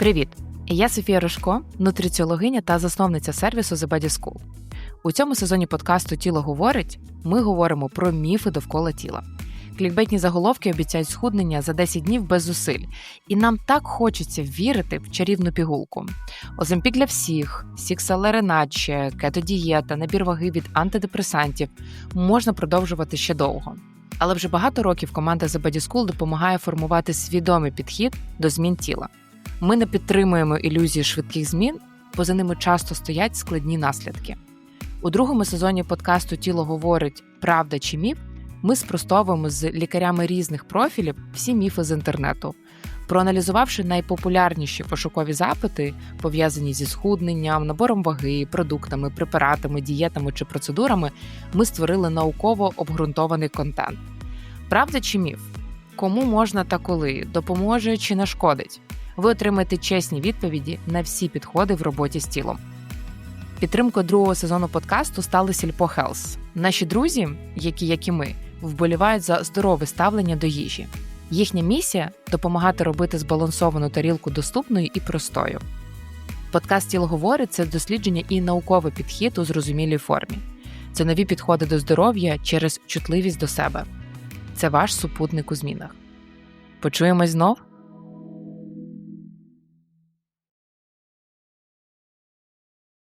Привіт! Я Софія Рожко, нутриціологиня та засновниця сервісу The Body School. У цьому сезоні подкасту Тіло говорить ми говоримо про міфи довкола тіла. Клікбетні заголовки обіцяють схуднення за 10 днів без зусиль, і нам так хочеться вірити в чарівну пігулку. Оземпік для всіх, сіксалериначе, кетодієта, набір ваги від антидепресантів можна продовжувати ще довго. Але вже багато років команда The Body School допомагає формувати свідомий підхід до змін тіла. Ми не підтримуємо ілюзії швидких змін, бо за ними часто стоять складні наслідки. У другому сезоні подкасту Тіло говорить Правда чи міф. Ми спростовуємо з лікарями різних профілів всі міфи з інтернету. Проаналізувавши найпопулярніші пошукові запити, пов'язані зі схудненням, набором ваги, продуктами, препаратами, дієтами чи процедурами, ми створили науково обґрунтований контент. Правда чи міф? Кому можна та коли, допоможе чи нашкодить? Ви отримаєте чесні відповіді на всі підходи в роботі з тілом. Підтримкою другого сезону подкасту стали Сільпо Хелс. Наші друзі, які як і ми, вболівають за здорове ставлення до їжі. Їхня місія допомагати робити збалансовану тарілку доступною і простою. Подкаст «Тіло говорить» – це дослідження і науковий підхід у зрозумілій формі. Це нові підходи до здоров'я через чутливість до себе. Це ваш супутник у змінах. Почуємось знов.